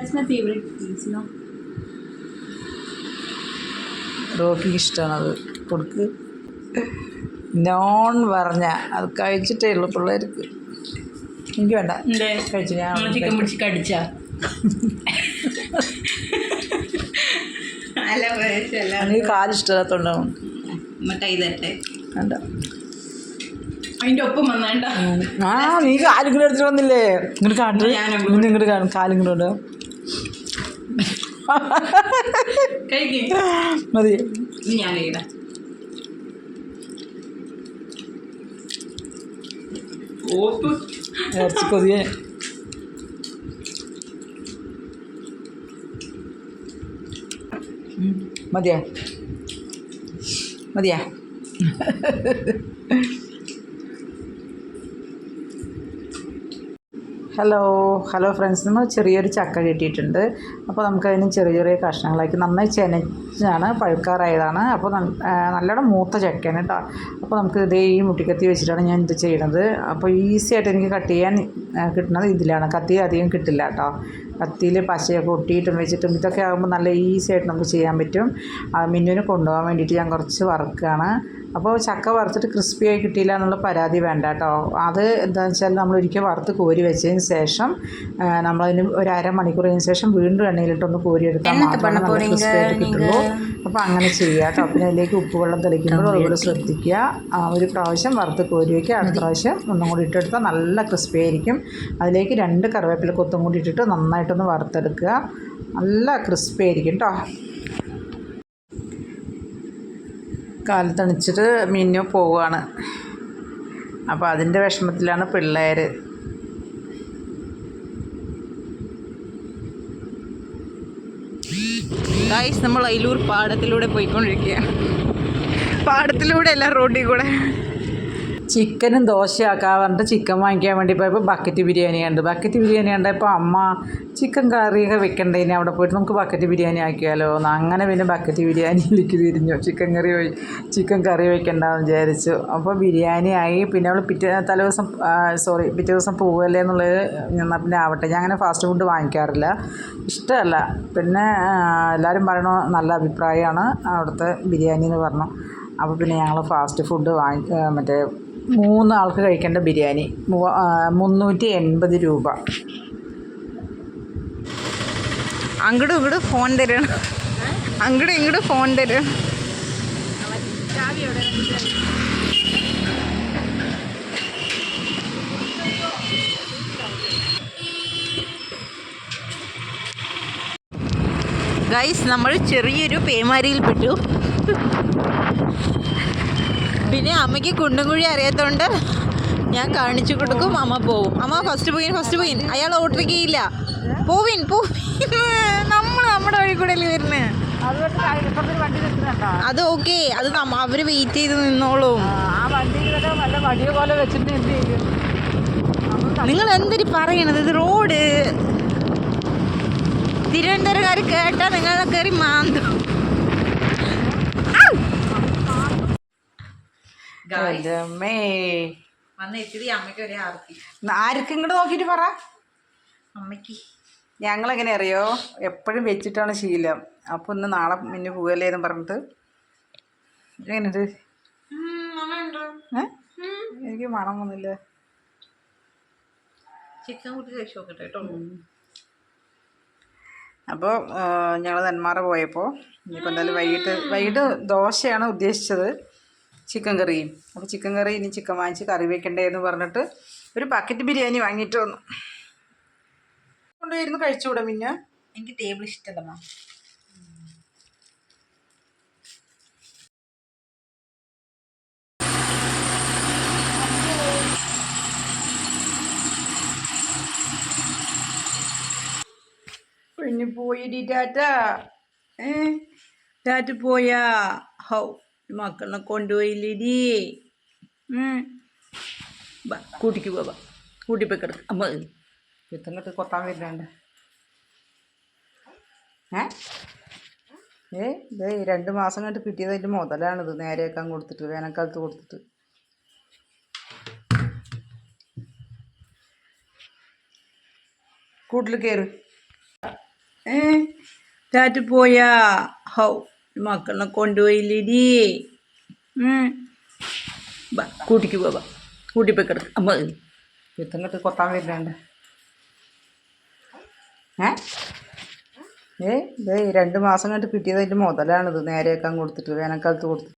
That's my favorite piece, you know. റോക്കിക്ക് ഇഷ്ടമാണ് അത് കൊടുക്ക്. നോൺ പറഞ്ഞ അത് കഴിച്ചിട്ടേ ഉള്ളൂ പിള്ളേർക്ക്. എനിക്ക് വേണ്ട? കഴിച്ചു ഞാൻ ചിക്കൻ പിടിച്ച് കടിച്ച? എനിക്ക് കാലിഷ്ടമില്ലാത്തോണ്ടാവും വേണ്ട. അതിന്റെ ഒപ്പം വന്നാണ്ട ആ നീ കാലും കൂടെ എടുത്തിട്ട് വന്നില്ലേ? ഇങ്ങോട്ട് കാട്ട്. ഇങ്ങോട്ട് കാണും കാലും കൂടെ മതി. ഞാൻ ഇറച്ചി കൊതിയെ. മതിയാ? മതിയാ? ഹലോ ഹലോ ഫ്രണ്ട്സ് നമ്മൾ ചെറിയൊരു ചക്ക കിട്ടിയിട്ടുണ്ട്. അപ്പോൾ നമുക്കതിന് ചെറിയ ചെറിയ കഷ്ണങ്ങളാക്കി നന്നായി ചെനച്ചാണ് പഴുക്കാറായതാണ്. അപ്പോൾ നല്ല- നല്ലോണം മൂത്ത ചക്കയാണ് കേട്ടോ. അപ്പോൾ നമുക്ക് ഇതേ ഈ മുട്ടിക്കത്തി വെച്ചിട്ടാണ് ഞാൻ ഇത് ചെയ്യണത്. അപ്പോൾ ഈസി ആയിട്ട് എനിക്ക് കട്ട് ചെയ്യാൻ കിട്ടുന്നത് ഇതിലാണ്. കത്തി അധികം കിട്ടില്ല കേട്ടോ. കത്തിയിൽ പശയൊക്കെ ഒട്ടിയിട്ടും വെച്ചിട്ടും ഇതൊക്കെ ആകുമ്പോൾ നല്ല ഈസി ആയിട്ട് നമുക്ക് ചെയ്യാൻ പറ്റും. മിന്നുവിന് കൊണ്ടുപോകാൻ വേണ്ടിയിട്ട് ഞാൻ കുറച്ച് വറുക്കുകയാണ്. അപ്പോൾ ചക്ക വറുത്തിട്ട് ക്രിസ്പി ആയി കിട്ടിയില്ല എന്നുള്ള പരാതി വേണ്ട കേട്ടോ. അത് എന്താണെന്ന് വെച്ചാൽ നമ്മൾ ഒരിക്കൽ വറുത്ത് കോരി വെച്ചതിന് ശേഷം നമ്മളതിന് ഒരു അരമണിക്കൂറിന് ശേഷം വീണ്ടും എണ്ണയിലിട്ടൊന്ന് കോരി എടുത്താൽ മാത്രമേ നല്ല ക്രിസ്പി കിട്ടുള്ളൂ. അപ്പോൾ അങ്ങനെ ചെയ്യുക കേട്ടോ. പിന്നെ അതിലേക്ക് ഉപ്പുവെള്ളം തെളിക്കുമ്പോൾ അതുപോലെ ശ്രദ്ധിക്കുക. ആ, ഒരു പ്രാവശ്യം വറുത്ത് കോരി വയ്ക്കുക അടുത്ത പ്രാവശ്യം ഒന്നും കൂടി ഇട്ടെടുത്താൽ നല്ല ക്രിസ്പി ആയിരിക്കും. അതിലേക്ക് രണ്ട് കറിവേപ്പില കൊത്തും കൂടി ഇട്ടിട്ട് നന്നായിട്ടൊന്ന് വറുത്തെടുക്കുക. നല്ല ക്രിസ്പി ആയിരിക്കും കേട്ടോ. കാലത്തണിച്ചിട്ട് മിന്നു പോവുകയാണ്. അപ്പോൾ അതിന്റെ വിഷമത്തിലാണ് പിള്ളേർ ഗായ്സ് നമ്മൾ അയിലൂർ പാടത്തിലൂടെ പോയിക്കൊണ്ടിരിക്കുകയാണ്. പാടത്തിലൂടെ അല്ല റോഡിൽ കൂടെ. ചിക്കനും ദോശയാക്കാൻ പറഞ്ഞിട്ട് ചിക്കൻ വാങ്ങിക്കാൻ വേണ്ടി പോയപ്പോൾ ബക്കറ്റ് ബിരിയാണി കണ്ട്. ബക്കറ്റ് ബിരിയാണി കണ്ടപ്പോൾ അമ്മ ചിക്കൻ കറിയൊക്കെ വെക്കണ്ടേ അവിടെ പോയിട്ട് നമുക്ക് ബക്കറ്റ് ബിരിയാണി ആക്കിയാലോ എന്ന്. അങ്ങനെ പിന്നെ ബക്കറ്റ് ബിരിയാണിയിലേക്ക് തിരിഞ്ഞു. ചിക്കൻ കറി ചിക്കൻ കറി വെക്കണ്ടെന്ന് വിചാരിച്ചു. അപ്പോൾ ബിരിയാണി ആയി. പിന്നെ അവൾ പിറ്റേ തലേ ദിവസം സോറി പിറ്റേ ദിവസം പോവുകയല്ലേ എന്നുള്ളത് എന്നാൽ പിന്നെ ആവട്ടെ. ഞാൻ അങ്ങനെ ഫാസ്റ്റ് ഫുഡ് വാങ്ങിക്കാറില്ല. ഇഷ്ടമല്ല. പിന്നെ എല്ലാവരും പറയണോ നല്ല അഭിപ്രായമാണ് അവിടുത്തെ ബിരിയാണി എന്ന് പറഞ്ഞു. അപ്പോൾ പിന്നെ ഞങ്ങൾ ഫാസ്റ്റ് ഫുഡ് വാങ്ങി മറ്റേ മൂന്ന് ആൾക്ക് കഴിക്കേണ്ട ബിരിയാണി. മുന്നൂറ്റി എൺപത് രൂപ. അങ്ങോട്ടും ഇങ്ങോട്ടും ഫോൺ തരണം. അങ്ങോട്ടും ഇങ്ങോട്ടും ഫോൺ തരും ഗൈസ് നമ്മൾ ചെറിയൊരു പേമാരിയിൽ പെട്ടു പിന്നെ അമ്മയ്ക്ക് കുണ്ടും കുഴി അറിയാത്തതുകൊണ്ട് ഞാൻ കാണിച്ചു കൊടുക്കും അമ്മ പോവും. അമ്മ ഫസ്റ്റ് പോയിൻ ഫസ്റ്റ് പോയിൻ അയാൾ ഓട്ടിരിക്കയില്ല പോവിൻ പോവിൻ. നമ്മൾ നമ്മുടെ വഴി കൂടെ അല്ലേ അത് ഓക്കെ അത് അവർ വെയിറ്റ് ചെയ്ത് നിന്നോളും. നിങ്ങൾ എന്തൊരു പറയണത്? ഇത് റോഡ് തിരുവനന്തപുരക്കാർ കേട്ടാ നിങ്ങളെ കയറി മാന്തും. അമ്മേ വന്ന് എത്തിയത് അമ്മയ്ക്ക് ഒരേ ആർത്തി ആർക്കും ഇങ്ങോട്ട് നോക്കിയിട്ട് പറ. അമ്മയ്ക്ക്. ഞങ്ങളെങ്ങനെ അറിയോ? എപ്പോഴും വെച്ചിട്ടാണ് ശീലം. അപ്പോൾ ഇന്ന് നാളെ പിന്നെ പോകല്ലേ എന്ന് പറഞ്ഞിട്ട്. എങ്ങനെയുണ്ട്? എനിക്ക് മണം വന്നില്ല. ചിക്കൻ കൂട്ടി കഴിച്ചു നോക്കട്ടെ കേട്ടോ. അപ്പോൾ ഞങ്ങൾ നെന്മാറ പോയപ്പോൾ ഇനിയിപ്പോൾ എന്തായാലും വൈകിട്ട് വൈകിട്ട് ദോശയാണ് ഉദ്ദേശിച്ചത്. ചിക്കൻ കറിയും അപ്പോൾ ചിക്കൻ കറി ഇനി ചിക്കൻ വാങ്ങിച്ച് കറി വെക്കണ്ടേ എന്ന് പറഞ്ഞിട്ട് ഒരു പാക്കറ്റ് ബിരിയാണി വാങ്ങിയിട്ട് വന്നു. കൊണ്ടുപോയിരുന്നു കഴിച്ചുകൂടെ പിന്നെ എനിക്ക് ടേബിൾ ഇഷ്ടമല്ല പിന്നെ പോയിടി ടാറ്റ. ഏ? ടാറ്റ പോയാ. ഹൗ. മക്കളെ കൊണ്ടുപോയില്ലേടി. കൂട്ടിക്ക് പോവാ. കൂട്ടിപ്പോയി കിടക്ക്. അമ്മ ഇത്തങ്ങട്ട് കൊത്താൻ വരുന്നുണ്ട്. ഏ? ഏ ഇത് രണ്ട് മാസം കണ്ട് കിട്ടിയതിന്റെ മുതലാണിത്. നേരെയാക്കാൻ കൊടുത്തിട്ട് വേനൽക്കാലത്ത് കൊടുത്തിട്ട്. കൂട്ടിൽ കയറ്. ഏ ചാറ്റ് പോയാ. ഹൗ. മക്കളെ കൊണ്ടുപോയില്ലേടി. കൂട്ടിക്ക് പോവാ കൂട്ടി പോയി കിടക്ക്. അമ്മ ഇത്തങ്ങോട്ട് കൊത്താൻ വരുന്നുണ്ട് ഏ? ഏ ഇതേ രണ്ട് മാസം കണ്ട് കിട്ടിയതിന്റെ മുതലാണിത്. നേരെയൊക്കെ കൊടുത്തിട്ട് വേനൽക്കാലത്ത് കൊടുത്തിട്ട്.